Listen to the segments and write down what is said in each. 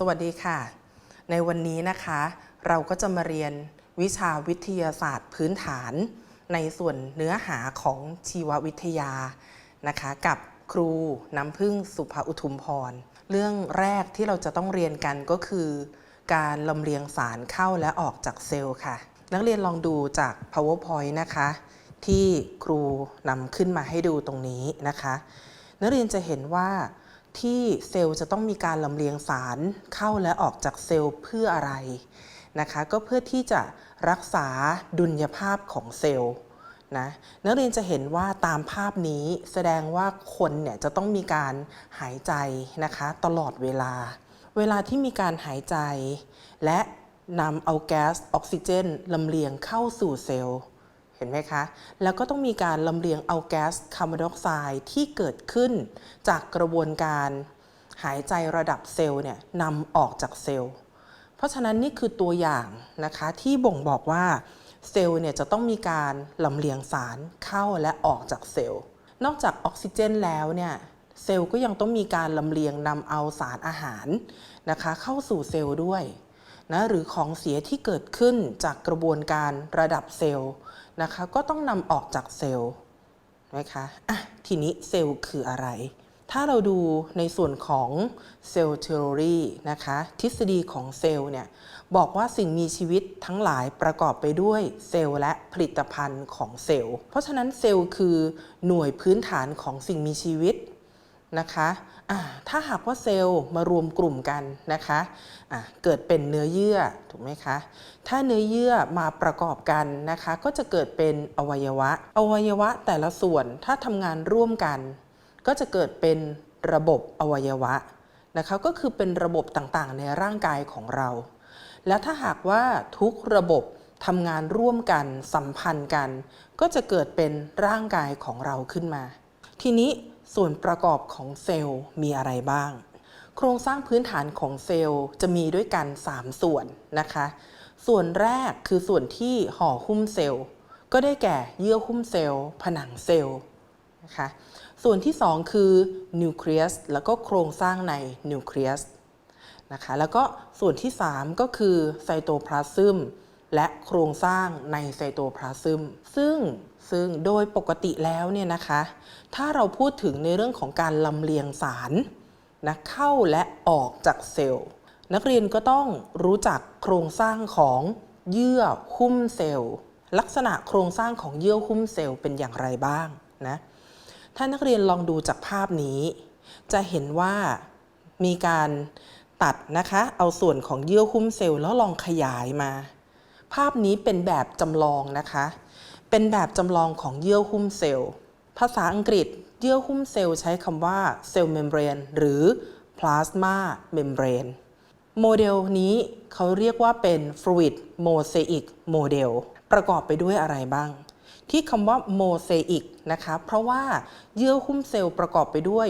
สวัสดีค่ะ ในวันนี้นะคะ เราก็จะมาเรียนวิชาวิทยาศาสตร์พื้นฐาน ในส่วนเนื้อหาของชีววิทยานะคะ กับครูน้ำพึ่งสุภาอุทุมพร เรื่องแรกที่เราจะต้องเรียนกันก็คือ การลำเลียงสารเข้าและออกจากเซลล์ค่ะ นักเรียนลองดูจาก powerpoint นะคะ ที่ครูนำขึ้นมาให้ดูตรงนี้นะคะ นักเรียนจะเห็นว่า ที่เซลล์จะต้องมีการลำเลียงสารเข้าและออกจากเซลล์เพื่ออะไรนะคะก็เพื่อที่จะรักษาดุลยภาพของเซลล์นะนักเรียนจะเห็นว่าตามภาพนี้แสดงว่าคนเนี่ยจะต้องมีการหายใจนะคะตลอดเวลา เวลาที่มีการหายใจ และนำเอาแก๊สออกซิเจนลำเลียงเข้าสู่เซลล์ เห็นไหมคะ แล้วก็ต้องมีการลำเลียงเอาแก๊สคาร์บอนไดออกไซด์ที่เกิดขึ้น จากกระบวนการหายใจระดับเซลล์เนี่ยนำออกจากเซลล์ เพราะฉะนั้นนี่คือตัวอย่างนะคะที่บ่งบอกว่าเซลล์เนี่ยจะต้องมีการลำเลียงสารเข้าและออกจากเซลล์ นอกจากออกซิเจนแล้วเนี่ยเซลล์ก็ยังต้องมีการลำเลียงนำเอาสารอาหารนะคะเข้าสู่เซลล์ด้วย นะหรือของเสียที่เกิดขึ้นจากกระบวนการระดับเซลล์นะคะก็ต้องนำออกจากเซลล์นะคะอะทีนี้เซลล์คืออะไร ถ้าเราดูในส่วนของเซลล์ท h โ o รีนะคะทฤษฎีของเซลล์เนี่ยบอกว่าสิ่งมีชีวิตทั้งหลายประกอบไปด้วยเซลล์และผลิตภัณฑ์ของเซลล์ เพราะฉะนั้นเซลล์คือหน่วยพื้นฐานของสิ่งมีชีวิต นะคะถ้าหากว่าเซลล์มารวมกลุ่มกันนะคะะเกิดเป็นเนื้อเยื่อถูกไหมคะ ถ้าเนื้อเยื่อมาประกอบกันนะคะ ก็จะเกิดเป็นอวัยวะ อวัยวะแต่ละส่วนถ้าทำงานร่วมกัน ก็จะเกิดเป็นระบบอวัยวะนะคะ ก็คือเป็นระบบต่างๆ ในร่างกายของเรา แล้วถ้าหากว่าทุกระบบทำงานร่วมกันสัมพันธ์กัน ก็จะเกิดเป็นร่างกายของเราขึ้นมา ทีนี้ ส่วนประกอบของเซลล์มีอะไรบ้าง โครงสร้างพื้นฐานของเซลล์จะมีด้วยกัน 3 ส่วนนะคะ ส่วนแรกคือส่วนที่ห่อหุ้มเซลล์ ก็ได้แก่เยื่อหุ้มเซลล์ ผนังเซลล์นะคะส่วนที่ 2 คือนิวเคลียสแล้วก็โครงสร้างในนิวเคลียสนะคะแล้วก็ส่วนที่ 3 ก็คือไซโตพลาซึมและโครงสร้างในไซโตพลาซึมซึ่ง ซึ่งโดยปกติแล้วเนี่ยนะคะ ถ้าเราพูดถึงในเรื่องของการลำเลียงสารนะเข้าและออกจากเซลล์ นักเรียนก็ต้องรู้จักโครงสร้างของเยื่อหุ้มเซลล์ ลักษณะโครงสร้างของเยื่อหุ้มเซลล์เป็นอย่างไรบ้างนะถ้านักเรียนลองดูจากภาพนี้ จะเห็นว่ามีการตัดนะคะ เอาส่วนของเยื่อหุ้มเซลล์แล้วลองขยายมา ภาพนี้เป็นแบบจำลองนะคะ เป็นแบบจำลองของเยื่อหุ้มเซลล์ ภาษาอังกฤษเยื่อหุ้มเซลล์ใช้คำว่าเซลล์เมมเบรนหรือพลาสมาเมมเบรนโมเดลนี้เขาเรียกว่าเป็น fluid mosaic model ประกอบไปด้วยอะไรบ้าง ที่คำว่า mosaic นะคะ เพราะว่าเยื่อหุ้มเซลล์ประกอบไปด้วย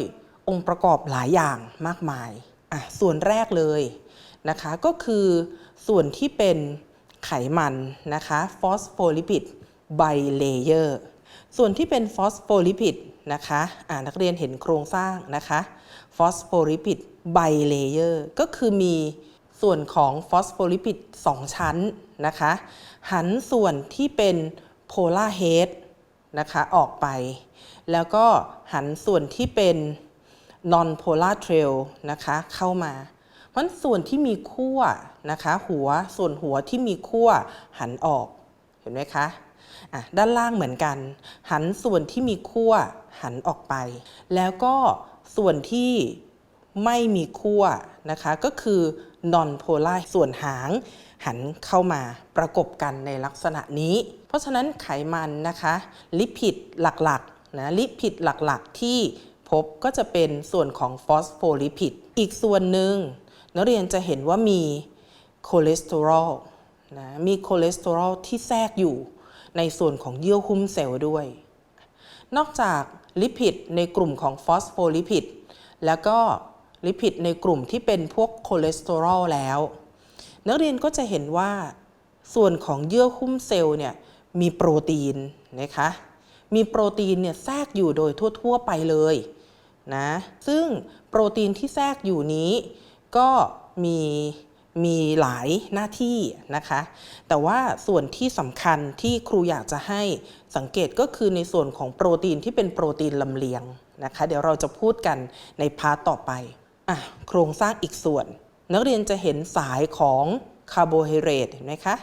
องค์ประกอบหลายอย่างมากมายอะส่วนแรกเลยนะคะก็คือส่วนที่เป็นไขมันนะคะ phospholipid ใบเลเยอร์ ส่วนที่เป็นฟอสโฟลิปิดนะคะอ่านักเรียนเห็นโครงสร้างนะคะฟอสโฟลิปิดไบเลเยอร์ก็คือมีส่วนของฟอสโฟลิปิด2ชั้นนะคะหันส่วนที่เป็นโพลาร์เฮดนะคะออกไป แล้วก็หันส่วนที่เป็นนอนโพลาร์เทรลนะคะเข้ามาเพราะส่วนที่มีขั้วนะคะหัวส่วนหัวที่มีขั้วหันออกเห็นไหมคะ ด้านล่างเหมือนกัน หันส่วนที่มีขั้วหันออกไป แล้วก็ส่วนที่ไม่มีขั้วนะคะก็คือนอนโพล่าส่วนหางหันเข้ามาประกบกันในลักษณะนี้ เพราะฉะนั้นไขมันนะคะ ลิปิดหลักๆนะลิปิดหลักๆ ที่พบก็จะเป็นส่วนของฟอสโฟลิปิดอีกส่วนหนึ่งนักเรียนจะเห็นว่ามีคอเลสเตอรอลนะมีคอเลสเตอรอลที่แทรกอยู่ ในส่วนของเยื่อหุ้มเซลล์ด้วย นอกจากลิปิดในกลุ่มของฟอสโฟลิปิดแล้วก็ลิปิดในกลุ่มที่เป็นพวกคอเลสเตอรอลแล้ว นักเรียนก็จะเห็นว่า ส่วนของเยื่อหุ้มเซลล์เนี่ยมีโปรตีนนะคะมีโปรตีนเนี่ยแทรกอยู่โดยทั่ว ๆ ไปเลยนะซึ่งโปรตีนที่แทรกอยู่นี้ ก็มี มีหลายหน้าที่นะคะ แต่ว่าส่วนที่สำคัญที่ครูอยากจะให้สังเกตก็คือในส่วนของโปรตีนที่เป็นโปรตีนลำเลียงนะคะ เดี๋ยวเราจะพูดกันในพาร์ตต่อไปอะโครงสร้างอีกส่วน นักเรียนจะเห็นสายของคาร์โบไฮเดรตเห็นไหมคะ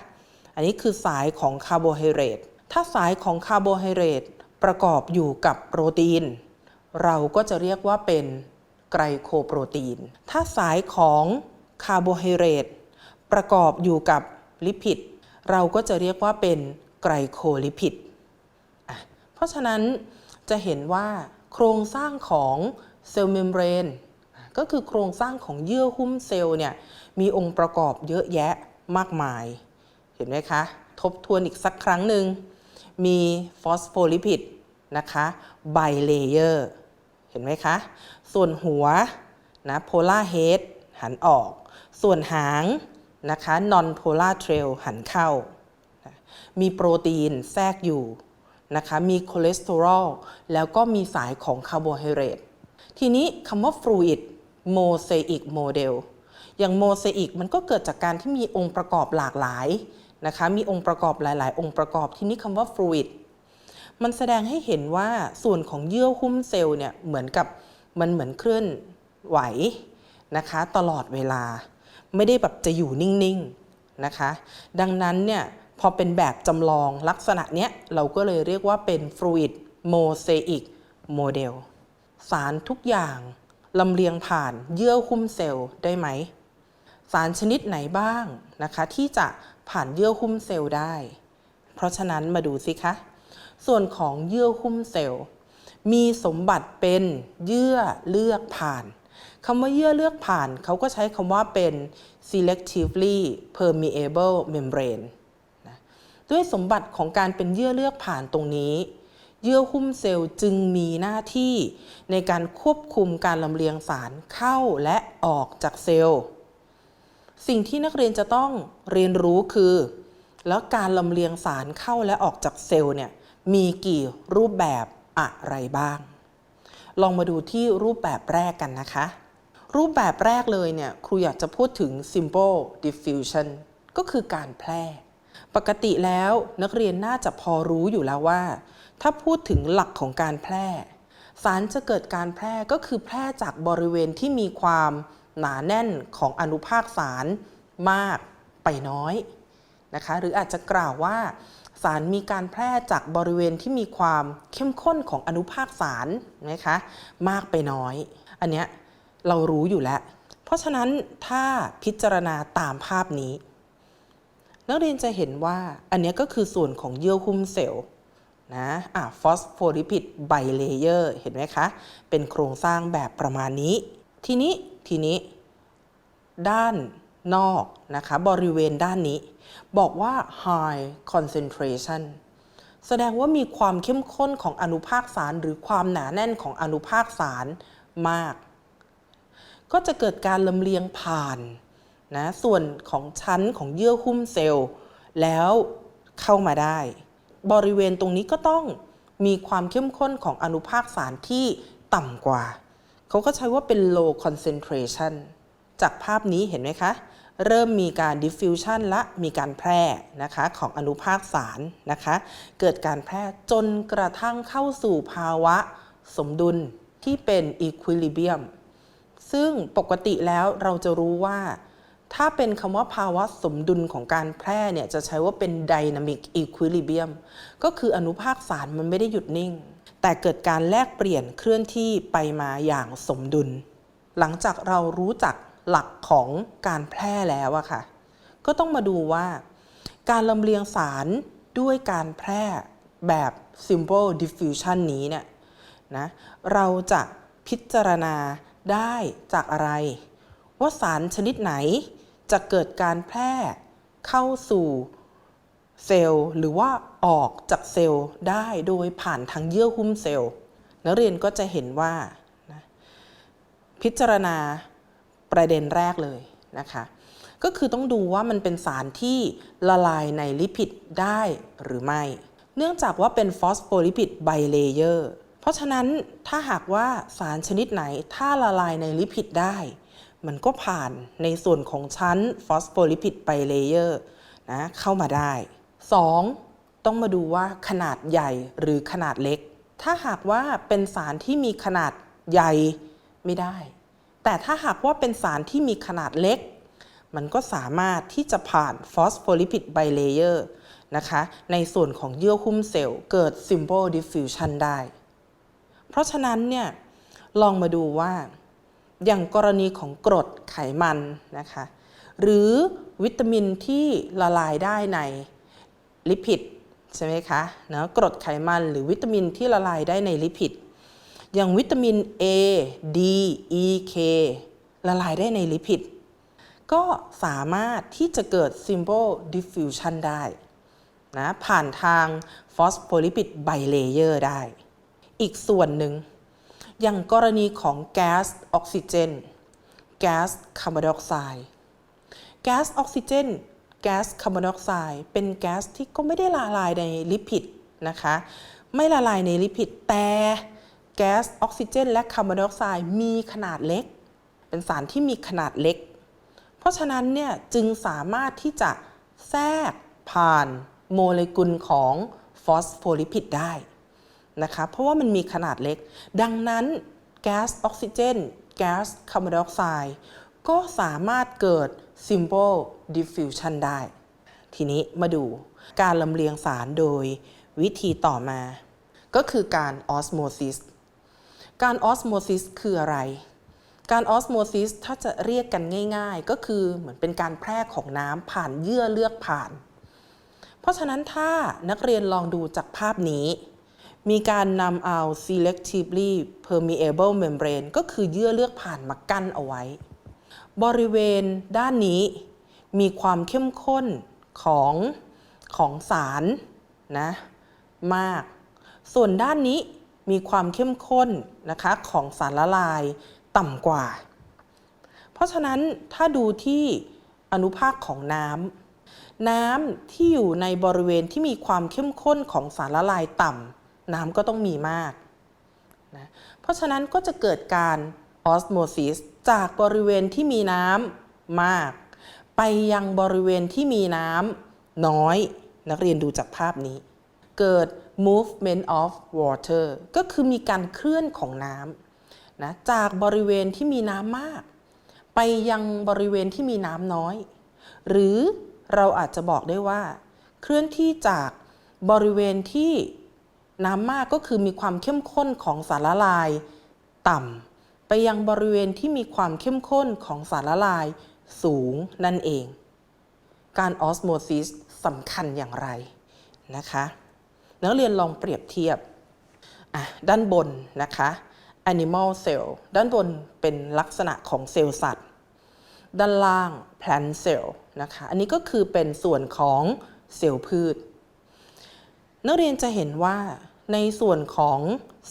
อันนี้คือสายของคาร์โบไฮเดรตถ้าสายของคาร์โบไฮเดรตประกอบอยู่กับโปรตีน เราก็จะเรียกว่าเป็นไกลโคโปรตีน ถ้าสายของ คาร์โบไฮเดรตประกอบอยู่กับลิปิดเราก็จะเรียกว่าเป็นไกลโคลิปิดเพราะฉะนั้นจะเห็นว่าโครงสร้างของเซลล์เมมเบรนก็คือโครงสร้างของเยื่อหุ้มเซลล์เนี่ยมีองค์ประกอบเยอะแยะมากมาย เห็นไหมคะ ทบทวนอีกสักครั้งหนึ่ง มีฟอสโฟลิปิดนะคะไบเลเยอร์ เห็นไหมคะ ส่วนหัวนะโพลาร์เฮดหันออก ส่วนหางนะคะนอนโพลาร์เทรลหันเข้า มีโปรตีนแทรกอยู่นะคะ มีคอเลสเตอรอล แล้วก็มีสายของคาร์โบไฮเดรต ทีนี้คำว่า fluid mosaic model อย่างโมเซอิกมันก็เกิดจากการที่มีองค์ประกอบหลากหลายนะคะ มีองค์ประกอบหลาย ๆ องค์ประกอบ ทีนี้คำว่า fluid มันแสดงให้เห็นว่าส่วนของเยื่อหุ้มเซลล์เนี่ยเหมือนกับมันเหมือนเคลื่อนไหวนะคะ ตลอดเวลา ไม่ได้แบบจะอยู่นิ่งๆนะคะ ดังนั้นเนี่ยพอเป็นแบบจำลองลักษณะเนี้ยเราก็เลยเรียกว่าเป็น fluid mosaic model สารทุกอย่างลำเลียงผ่านเยื่อหุ้มเซลล์ได้ไหม สารชนิดไหนบ้างนะคะที่จะผ่านเยื่อหุ้มเซลล์ได้ เพราะฉะนั้นมาดูสิคะ ส่วนของเยื่อหุ้มเซลล์ มีสมบัติเป็นเยื่อเลือกผ่าน คำว่าเยื่อเลือกผ่าน เขาก็ใช้คำว่าเป็น selectively permeable membrane นะด้วยสมบัติของการเป็นเยื่อเลือกผ่านตรงนี้ เยื่อหุ้มเซลล์จึงมีหน้าที่ในการควบคุมการลำเลียงสารเข้าและออกจากเซลล์ สิ่งที่นักเรียนจะต้องเรียนรู้คือ แล้วการลำเลียงสารเข้าและออกจากเซลล์เนี่ยมีกี่รูปแบบอะไรบ้าง ลองมาดูที่รูปแบบแรกกันนะคะ รูปแบบแรกเลยเนี่ยครูอยากจะพูดถึง simple diffusion ก็คือการแพร่ ปกติแล้วนักเรียนน่าจะพอรู้อยู่แล้วว่า ถ้าพูดถึงหลักของการแพร่ สารจะเกิดการแพร่ก็คือแพร่จากบริเวณที่มีความหนาแน่นของอนุภาคสารมากไปน้อยนะคะหรืออาจจะกล่าวว่า สารมีการแพร่จากบริเวณที่มีความเข้มข้นของอนุภาคสารนะคะมากไปน้อย อันเนี้ย เรารู้อยู่แล้ว เพราะฉะนั้นถ้าพิจารณาตามภาพนี้ นักเรียนจะเห็นว่าอันนี้ก็คือส่วนของเยื่อหุ้มเซลล์นะอะฟอสโฟลิปิดไบเลเยอร์เห็นไหมคะ เป็นโครงสร้างแบบประมาณนี้ ทีนี้ทีนี้ ด้านนอกนะคะบริเวณด้านนี้ บอกว่า high concentration แสดงว่ามีความเข้มข้นของอนุภาคสารหรือความหนาแน่นของอนุภาคสารมาก ก็จะเกิดการลำเลียงผ่านนะส่วนของชั้นของเยื่อหุ้มเซลล์ แล้วเข้ามาได้ บริเวณตรงนี้ก็ต้องมีความเข้มข้นของอนุภาคสารที่ต่ำกว่า เขาก็ใช้ว่าเป็น low concentration จากภาพนี้เห็นไหมคะ เริ่มมีการ diffusion และมีการแพร่นะคะของอนุภาคสารนะคะ เกิดการแพร่จนกระทั่งเข้าสู่ภาวะสมดุลที่เป็น equilibrium ซึ่งปกติแล้วเราจะรู้ว่า ถ้าเป็นคำว่าภาวะสมดุลของการแพร่เนี่ยจะใช้ว่าเป็น dynamic equilibrium ก็คืออนุภาคสารมันไม่ได้หยุดนิ่ง แต่เกิดการแลกเปลี่ยนเคลื่อนที่ไปมาอย่างสมดุล หลังจากเรารู้จักหลักของการแพร่แล้วอะค่ะ ก็ต้องมาดูว่า การลำเลียงสารด้วยการแพร่แบบ simple diffusion นี้เนี่ยนะเราจะพิจารณา ได้จากอะไร ว่าสารชนิดไหนจะเกิดการแพร่เข้าสู่เซลล์หรือว่าออกจากเซลล์ได้โดยผ่านทางเยื่อหุ้มเซลล์นักเรียนก็จะเห็นว่านะพิจารณาประเด็นแรกเลยนะคะ ก็คือต้องดูว่ามันเป็นสารที่ละลายในลิปิดได้หรือไม่ เนื่องจากว่าเป็นฟอสโฟลิปิดไบเลเยอร์ เพราะฉะนั้นถ้าหากว่าสารชนิดไหนถ้าละลายในลิปิดได้ มันก็ผ่านในส่วนของชั้นฟอสโฟลิปิดไบเลเยอร์นะเข้ามาได้ 2. ต้องมาดูว่าขนาดใหญ่หรือขนาดเล็ก ถ้าหากว่าเป็นสารที่มีขนาดใหญ่ไม่ได้ แต่ถ้าหากว่าเป็นสารที่มีขนาดเล็ก มันก็สามารถที่จะผ่านฟอสโฟลิปิดไบเลเยอร์นะคะในส่วนของเยื่อหุ้มเซลล์เกิด Simple Diffusion ได้ เพราะฉะนั้นเนี่ยลองมาดูว่าอย่างกรณีของกรดไขมันนะคะหรือวิตามินที่ละลายได้ในลิปิดใช่ไหมคะเนาะกรดไขมันหรือวิตามินที่ละลายได้ในลิปิด อย่างวิตามิน A D E K ละลายได้ในลิปิด ก็สามารถที่จะเกิด simple diffusion ได้นะผ่านทางฟอสโฟลิปิดไบเลเยอร์ได้ อีกส่วนหนึ่ง อย่างกรณีของแก๊สออกซิเจน แก๊สคาร์บอนไดออกไซด์ แก๊สออกซิเจน แก๊สคาร์บอนไดออกไซด์ เป็นแก๊สที่ก็ไม่ได้ละลายในลิปิดนะคะ ไม่ละลายในลิปิด แต่แก๊สออกซิเจน และคาร์บอนไดออกไซด์มีขนาดเล็ก เป็นสารที่มีขนาดเล็ก เพราะฉะนั้นเนี่ยจึงสามารถที่จะแทรกผ่านโมเลกุลของฟอสโฟลิปิดได้ นะคะเพราะว่ามันมีขนาดเล็ก ดังนั้นแก๊สออกซิเจนแก๊สคาร์บอนไดออกไซด์ก็สามารถเกิด simple diffusion ได้ ทีนี้มาดูการลำเลียงสารโดยวิธีต่อมา ก็คือการออสโมซิสการออสโมซิสคืออะไร การออสโมซิสถ้าจะเรียกกันง่ายๆ ก็คือเหมือนเป็นการแพร่ของน้ำผ่านเยื่อเลือกผ่าน เพราะฉะนั้นถ้านักเรียนลองดูจากภาพนี้ มีการนำเอา selectively permeable membrane ก็คือเยื่อเลือกผ่านมากั้นเอาไว้ บริเวณด้านนี้มีความเข้มข้นของของสารนะมาก ส่วนด้านนี้มีความเข้มข้นนะคะของสารละลายต่ำกว่า เพราะฉะนั้นถ้าดูที่อนุภาคของน้ำน้ำที่อยู่ในบริเวณที่มีความเข้มข้นของสารละลายต่ำ น้ำก็ต้องมีมากนะเพราะฉะนั้นก็จะเกิดการออสโมซิสจากบริเวณที่มีน้ำมาก ไปยังบริเวณที่มีน้ำน้อย นักเรียนดูจากภาพนี้ เกิด movement of water ก็คือมีการเคลื่อนของน้ำนะจากบริเวณที่มีน้ำมาก ไปยังบริเวณที่มีน้ำน้อย หรือเราอาจจะบอกได้ว่า เคลื่อนที่จากบริเวณที่ น้ำมากก็คือมีความเข้มข้นของสารละลาย ต่ำไปยังบริเวณที่มีความเข้มข้นของสารละลายสูงนั่นเอง การออสโมซิสสำคัญอย่างไรนะคะ นักเรียนลองเปรียบเทียบ ด้านบนนะคะ animal cell ด้านบนเป็นลักษณะของเซลล์สัตว์ ด้านล่าง plant cell นะคะ อันนี้ก็คือเป็นส่วนของเซลล์พืช นักเรียนจะเห็นว่าในส่วนของ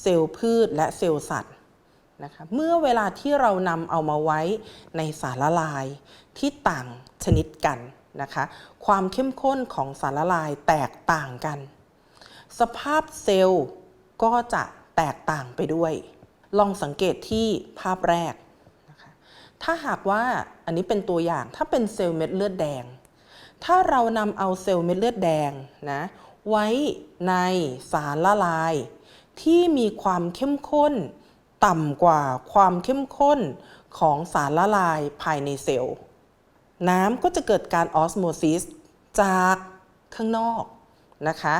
เซลล์พืชและเซลล์สัตว์นะคะเมื่อเวลาที่เรานำเอามาไว้ในสารละลายที่ต่างชนิดกันนะคะความเข้มข้นของสารละลายแตกต่างกัน สภาพเซลล์ก็จะแตกต่างไปด้วย ลองสังเกตที่ภาพแรกนะคะถ้าหากว่าอันนี้เป็นตัวอย่างถ้าเป็นเซลล์เม็ดเลือดแดง ถ้าเรานำเอาเซลล์เม็ดเลือดแดงนะ ไว้ในสารละลาย ที่มีความเข้มข้น ต่ำกว่าความเข้มข้นของสารละลายภายในเซลล์ น้ำก็จะเกิดการออสโมซิสจากข้างนอกนะคะ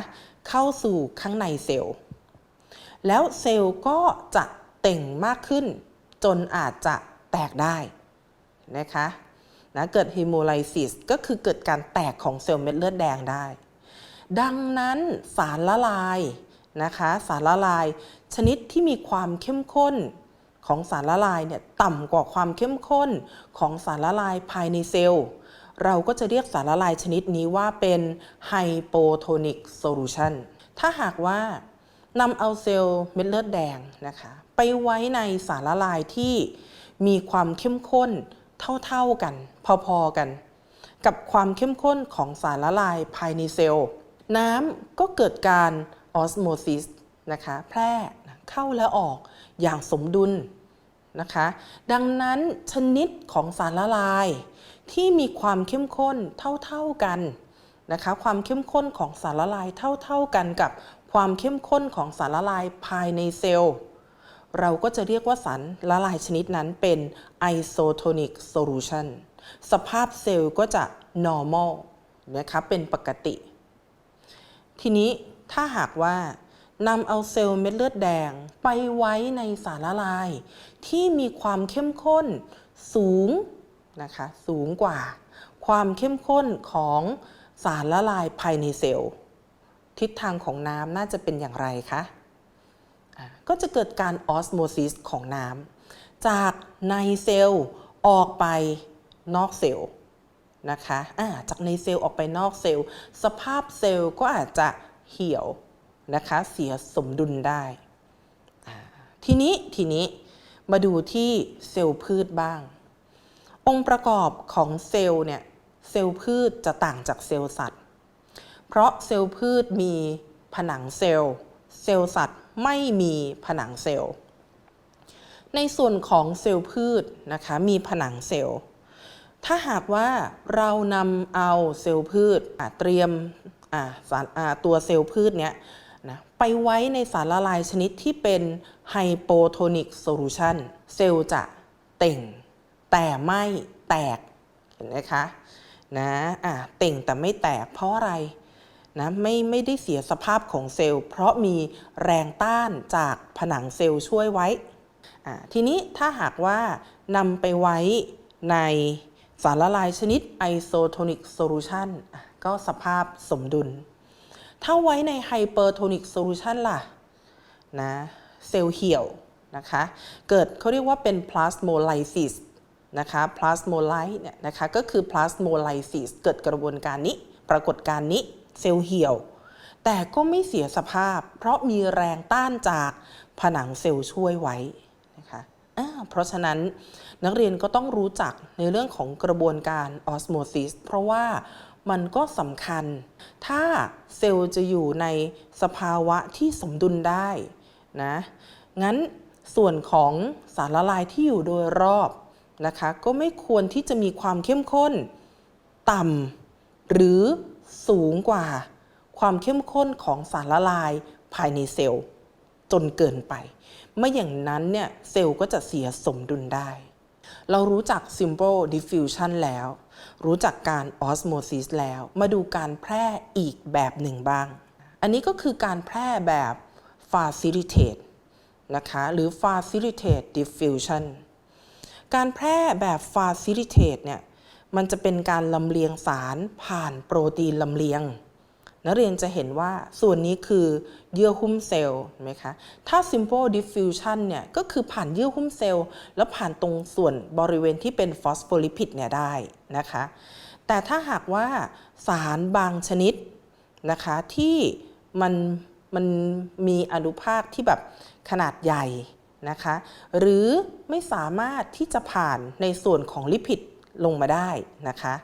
เข้าสู่ข้างในเซลล์ แล้วเซลล์ก็จะเต่งมากขึ้น จนอาจจะแตกได้นะคะนะเกิดฮีโมไลซิสก็คือเกิดการแตกของเซลล์เม็ดเลือดแดงได้ ดังนั้นสารละลายนะคะสารละลาย ชนิดที่มีความเข้มข้นของสารละลายเนี่ยต่ำกว่าความเข้มข้นของสารละลายภายในเซลล์ เราก็จะเรียกสารละลายชนิดนี้ว่าเป็นไฮโปโทนิกโซลูชันถ้าหากว่านำเอาเซลล์เม็ดเลือดแดงนะคะไปไว้ในสารละลายที่มีความเข้มข้นเท่าๆกัน พอๆกัน กับความเข้มข้นของสารละลายภายในเซลล์ น้ำก็เกิดการออสโมซิสนะคะแพร่เข้าและออกอย่างสมดุลนะคะ ดังนั้นชนิดของสารละลายที่มีความเข้มข้นเท่าๆกันนะคะ ความเข้มข้นของสารละลายเท่าๆกันกับความเข้มข้นของสารละลายภายในเซลล์ เราก็จะเรียกว่าสารละลายชนิดนั้นเป็น isotonic solution สภาพเซลล์ก็จะ normal นะคะเป็นปกติ ทีนี้ถ้าหากว่านำเอาเซลล์เม็ดเลือดแดงไปไว้ในสารละลาย ที่มีความเข้มข้นสูงนะคะสูงกว่า ความเข้มข้นของสารละลายภายในเซลล์ ทิศทางของน้ำน่าจะเป็นอย่างไรคะก็จะเกิดการออสโมซิสของน้ำจากในเซลล์ออกไปนอกเซลล์ นะคะอ่าจากในเซลล์ออกไปนอกเซลล์ สภาพเซลล์ก็อาจจะเหี่ยวนะคะเสียสมดุลได้ทีนี้ทีนี้มาดูที่เซลล์พืชบ้าง องค์ประกอบของเซลล์เนี่ยเซลล์พืชจะต่างจากเซลล์สัตว์ เพราะเซลล์พืชมีผนังเซลล์ เซลล์สัตว์ไม่มีผนังเซลล์ ในส่วนของเซลล์พืชนะคะมีผนังเซลล์ ถ้าหากว่าเรานำเอาเซลล์พืชเตรียมสารตัวเซลล์พืชเนี้ยนะไปไว้ในสารละลายชนิดที่เป็นไฮโปโทนิกโซลูชันเซลล์จะเต่ง แต่ไม่แตกเห็นไหมคะนะอะเต่งแต่ไม่แตกเพราะอะไรนะไม่ไม่ได้เสียสภาพของเซลล์ เพราะมีแรงต้านจากผนังเซลล์ช่วยไว้อะทีนี้ถ้าหากว่านำไปไว้ใน สารละลายชนิดไอโซโทนิกโซลูชันก็สภาพสมดุล ถ้าไว้ในไฮเปอร์โทนิกโซลูชันล่ะนะเซลล์เหี่ยวนะคะ เกิดเขาเรียกว่าเป็นพลาสโมไลซิสนะคะพลาสโมไลท์เนี่ยนะคะก็คือพลาสโมไลซิสเกิดกระบวนการนี้ ปรากฏการณ์นี้เซลล์เหี่ยว แต่ก็ไม่เสียสภาพ เพราะมีแรงต้านจากผนังเซลล์ช่วยไว้นะคะอ่าเพราะฉะนั้น นักเรียนก็ต้องรู้จักในเรื่องของกระบวนการออสโมซิสเพราะว่ามันก็สำคัญ ถ้าเซลล์จะอยู่ในสภาวะที่สมดุลได้นะงั้นส่วนของสารละลายที่อยู่โดยรอบนะคะก็ไม่ควรที่จะมีความเข้มข้นต่ำหรือสูงกว่าความเข้มข้นของสารละลายภายในเซลล์จนเกินไป ไม่อย่างนั้นเนี่ยเซลล์ก็จะเสียสมดุลได้ เรารู้จัก simple diffusion แล้ว รู้จักการ osmosis แล้ว มาดูการแพร่อีกแบบหนึ่งบ้าง อันนี้ก็คือการแพร่แบบ facilitate นะคะหรือ facilitate diffusion การแพร่แบบ facilitate เนี่ยมันจะเป็นการลำเลียงสารผ่านโปรตีนลำเลียง นักเรียนจะเห็นว่าส่วนนี้คือเยื่อหุ้มเซลล์เห็นไหมคะ ถ้า simple diffusion เนี่ยก็คือผ่านเยื่อหุ้มเซลล์ แล้วผ่านตรงส่วนบริเวณที่เป็นฟอสโฟลิพิดเนี่ยได้นะคะ แต่ถ้าหากว่าสารบางชนิดนะคะที่มันมันมีอนุภาคที่แบบขนาดใหญ่นะคะ หรือไม่สามารถที่จะผ่านในส่วนของลิพิดลงมาได้นะคะ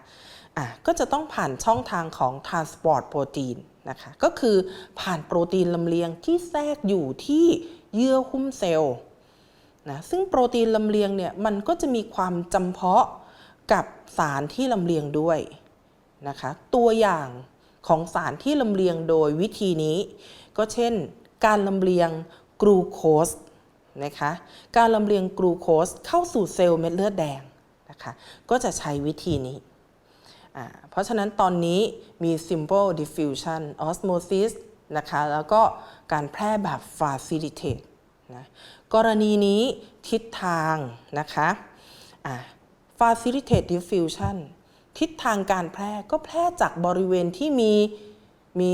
อะก็จะต้องผ่านช่องทางของ transport protein นะคะก็คือผ่านโปรตีนลำเลียงที่แทรกอยู่ที่เยื่อหุ้มเซลล์นะซึ่งโปรตีนลำเลียงเนี่ยมันก็จะมีความจำเพาะกับสารที่ลำเลียงด้วยนะคะตัวอย่างของสารที่ลำเลียงโดยวิธีนี้ ก็เช่น การลำเลียงกรูโคสนะคะการลำเลียงกรูโคสเข้าสู่เซลล์เม็ดเลือดแดงนะคะก็จะใช้วิธีนี้ เพราะฉะนั้นตอนนี้มี simple diffusion osmosis นะคะแล้วก็การแพร่แบบ facilitate นะกรณีนี้ทิศทางนะคะ facilitate diffusion ทิศทางการแพร่ก็แพร่จากบริเวณที่มีมี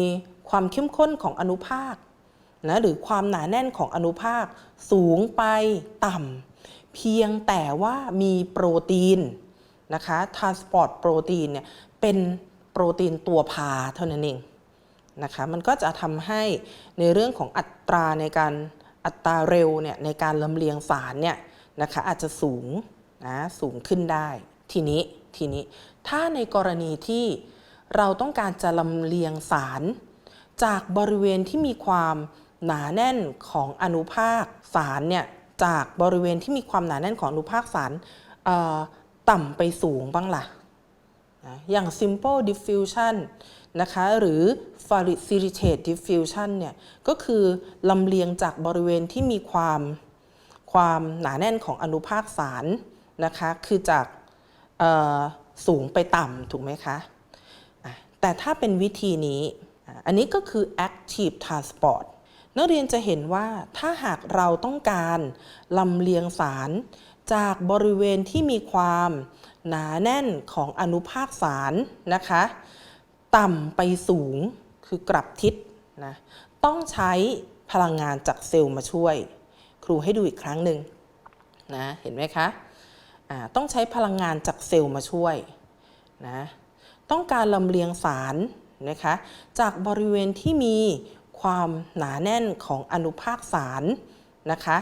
ความเข้มข้นของอนุภาคนะหรือความหนาแน่นของอนุภาคสูงไปต่ำเพียงแต่ว่ามีโปรตีน นะคะ transport โปรตีนเนี่ยเป็นโปรตีนตัวพาเท่านั้นเองนะคะมันก็จะทำให้ในเรื่องของอัตราในการอัตราเร็วเนี่ยในการลำเลียงสารเนี่ยนะคะอาจจะสูงนะสูงขึ้นได้ ทีนี้ทีนี้ถ้าในกรณีที่เราต้องการจะลำเลียงสารจากบริเวณที่มีความหนาแน่นของอนุภาคสารเนี่ยจากบริเวณที่มีความหนาแน่นของอนุภาคสาร ต่ำไปสูงบ้างล่ะนะอย่าง simple diffusion นะคะหรือ facilitated diffusion เนี่ยก็คือลำเลียงจากบริเวณที่มีความความหนาแน่นของอนุภาคสารนะคะคือจากสูงไปต่ำถูกไหมคะแต่ถ้าเป็นวิธีนี้ อันนี้ก็คือ active transport นักเรียนจะเห็นว่าถ้าหากเราต้องการลำเลียงสาร จากบริเวณที่มีความหนาแน่นของอนุภาคสารนะคะ ต่ำไปสูงคือกลับทิศนะต้องใช้พลังงานจากเซลล์มาช่วย ครูให้ดูอีกครั้งหนึ่งนะเห็นไหมคะต้องใช้พลังงานจากเซลล์มาช่วยนะต้องการลำเลียงสารนะคะจากบริเวณที่มีความหนาแน่นของอนุภาคสารนะคะ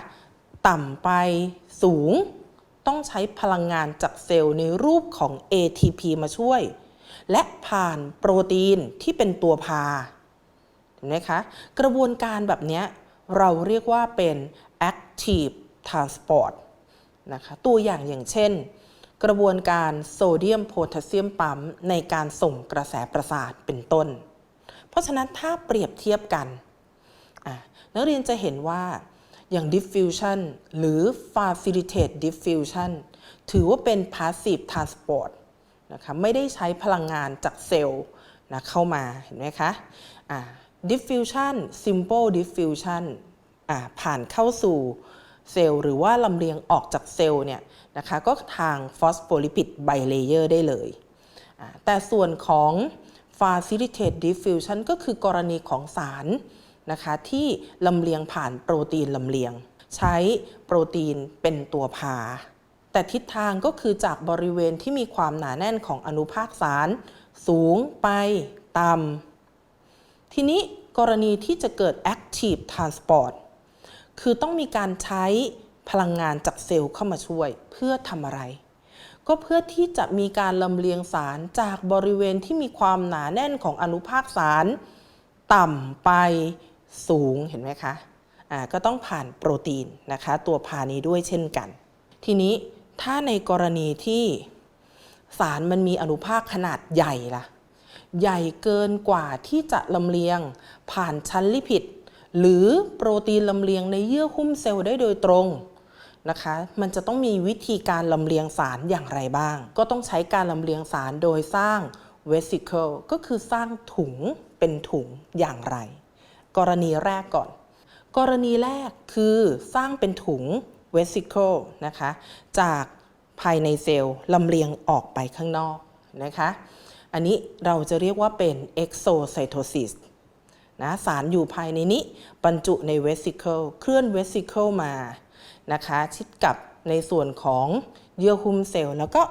ต่ำไปสูง ต้องใช้พลังงานจากเซลล์ในรูปของ ATP มาช่วย และผ่านโปรตีนที่เป็นตัวพาเห็นไหมคะ กระบวนการแบบนี้เราเรียกว่าเป็น active transport นะคะตัวอย่างอย่างเช่น กระบวนการโซเดียมโพแทสเซียมปั๊มในการส่งกระแสประสาทเป็นต้น เพราะฉะนั้นถ้าเปรียบเทียบกัน นักเรียนจะเห็นว่า อย่าง diffusion หรือ facilitate diffusion ถือว่าเป็น passive transport นะคะไม่ได้ใช้พลังงานจากเซลล์นะเข้ามาเห็นไหมคะอ่า diffusion simple diffusion ผ่านเข้าสู่เซลล์หรือว่าลำเลียงออกจากเซลล์เนี่ยนะคะก็ทางฟอสโฟลิปิดไบเลเยอร์ได้เลย แต่ส่วนของ facilitate diffusion ก็คือกรณีของสาร นะคะที่ลำเลียงผ่านโปรตีนลำเลียง ใช้โปรตีนเป็นตัวพา แต่ทิศทางก็คือจากบริเวณที่มีความหนาแน่นของอนุภาคสาร สูงไปต่ำทีนี้กรณีที่จะเกิด active transport คือต้องมีการใช้พลังงานจากเซลล์เข้ามาช่วยเพื่อทำอะไร ก็เพื่อที่จะมีการลำเลียงสารจากบริเวณที่มีความหนาแน่นของอนุภาคสาร ต่ำไป สูงเห็นไหมคะอ่าก็ต้องผ่านโปรตีนนะคะ ตัวพานี้ด้วยเช่นกัน ทีนี้ถ้าในกรณีที่สารมันมีอนุภาคขนาดใหญ่ล่ะ ใหญ่เกินกว่าที่จะลำเลียงผ่านชั้นลิพิดหรือโปรตีนลำเลียงในเยื่อหุ้มเซลล์ได้โดยตรงนะคะ มันจะต้องมีวิธีการลำเลียงสารอย่างไรบ้าง ก็ต้องใช้การลำเลียงสารโดยสร้าง vesicle ก็คือสร้างถุงเป็นถุงอย่างไร กรณีแรกก่อน กรณีแรกคือสร้างเป็นถุง vesicle นะคะ จากภายในเซลล์ลำเลียงออกไปข้างนอกนะคะ อันนี้เราจะเรียกว่าเป็น exocytosis นะสารอยู่ภายในนี้บรรจุใน vesicle เคลื่อน vesicle มานะคะชิดกับในส่วนของเยื่อหุ้มเซลล์แล้วก็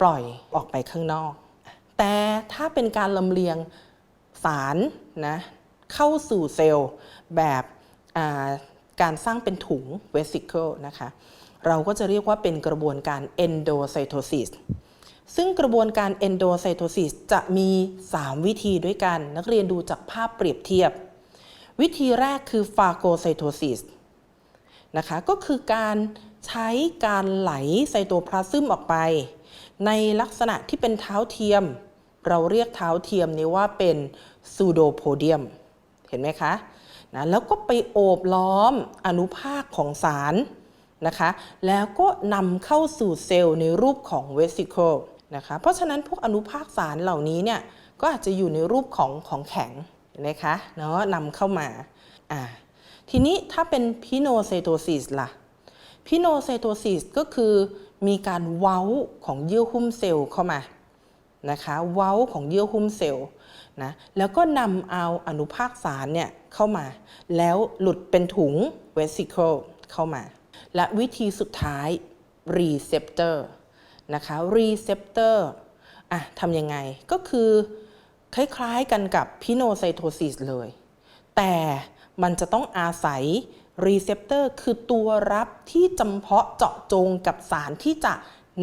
ปล่อยออกไปข้างนอก แต่ถ้าเป็นการลำเลียงสารนะ เข้าสู่เซลล์แบบการสร้างเป็นถุง vesicle นะคะ เราก็จะเรียกว่าเป็นกระบวนการ endocytosis ซึ่งกระบวนการ endocytosis จะมี 3 วิธีด้วยกัน นักเรียนดูจากภาพเปรียบเทียบ วิธีแรกคือ phagocytosis นะคะก็คือการใช้การไหลไซโตพลาซึมออกไป ในลักษณะที่เป็นเท้าเทียม เราเรียกเท้าเทียมนี้ว่าเป็นซูโดโพเดียม เห็นไหมคะนะแล้วก็ไปโอบล้อมอนุภาคของสารนะคะแล้วก็นำเข้าสู่เซลล์ในรูปของเวสิเคิลนะคะเพราะฉะนั้นพวกอนุภาคสารเหล่านี้เนี่ยก็อาจจะอยู่ในรูปของของแข็งเห็นไหมคะเนาะนำเข้ามาอ่าทีนี้ถ้าเป็นพิโนไซโตซิสล่ะพิโนไซโตซิสก็คือมีการเว้าของเยื่อหุ้มเซลล์เข้ามานะคะเว้าของเยื่อหุ้มเซลล์ นะแล้วก็นำเอาอนุภาคสารเนี่ยเข้ามา แล้วหลุดเป็นถุง vesicle เข้ามา และวิธีสุดท้าย receptor นะคะ receptor อะทำยังไงก็คือคล้ายๆกันกับพิโนไซโทซิสเลย แต่มันจะต้องอาศัย receptor คือตัวรับที่จำเพาะเจาะจงกับสารที่จะ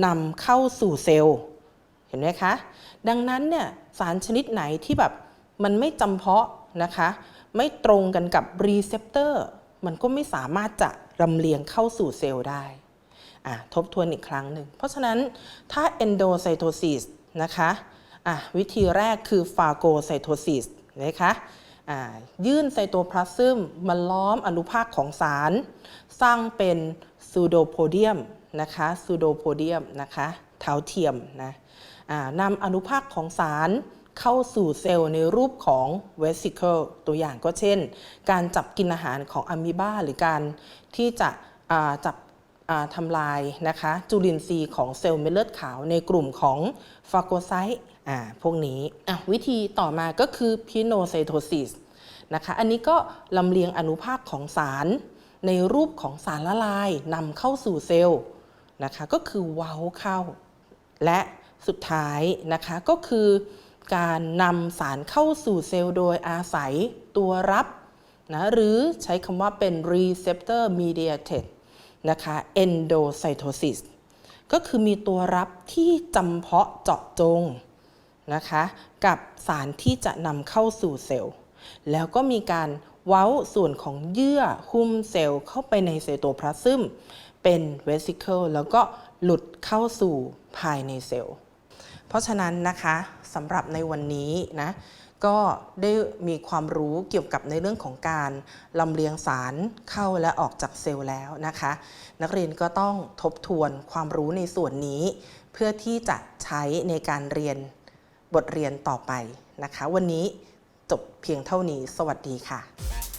นำเข้าสู่เซลล์ เห็นไหมคะ ดังนั้นเนี่ยสารชนิดไหนที่แบบมันไม่จำเพาะนะคะ ไม่ตรงกันกับรีเซพเตอร์มันก็ไม่สามารถจะรำเลียงเข้าสู่เซลล์ได้อะทบทวนอีกครั้งหนึ่ง เพราะฉะนั้นถ้า endocytosis นะคะอะวิธีแรกคือ phagocytosis นะคะยื่นไซโตพลาซึมมาล้อมอนุภาคของสาร สร้างเป็นซูโดโพเดียมนะคะซูโดโพเดียมนะคะเท้าเทียมนะ นำอนุภาคของสารเข้าสู่เซลล์ในรูปของ vesicle ตัวอย่างก็เช่น การจับกินอาหารของอะมีบาหรือการที่จะจับอ่าทำลายนะคะจุลินทรีย์ของเซลล์เม็ดเลือดขาวในกลุ่มของฟาโกไซต์พวกนี้วิธีต่อมาก็คือพิโนไซโทซิสนะคะอันนี้ก็ลำเลียงอนุภาคของสารในรูปของสารละลายนำเข้าสู่เซลล์นะคะก็คือเว้าเข้า และ สุดท้ายนะคะก็คือการนำสารเข้าสู่เซลล์โดยอาศัยตัวรับนะหรือใช้คำว่าเป็น receptor mediated นะคะ endocytosis ก็คือมีตัวรับที่จำเพาะเจาะจงนะคะกับสารที่จะนำเข้าสู่เซลล์ แล้วก็มีการเว้าส่วนของเยื่อหุ้มเซลล์เข้าไปในไซโตพลาซึมเป็นเวสิเคิลแล้วก็หลุดเข้าสู่ภายในเซลล์ เพราะฉะนั้นนะคะสำหรับในวันนี้นะก็ได้มีความรู้เกี่ยวกับในเรื่องของการลำเลียงสารเข้าและออกจากเซลล์แล้วนะคะ นักเรียนก็ต้องทบทวนความรู้ในส่วนนี้ เพื่อที่จะใช้ในการเรียนบทเรียนต่อไปนะคะ วันนี้จบเพียงเท่านี้ สวัสดีค่ะ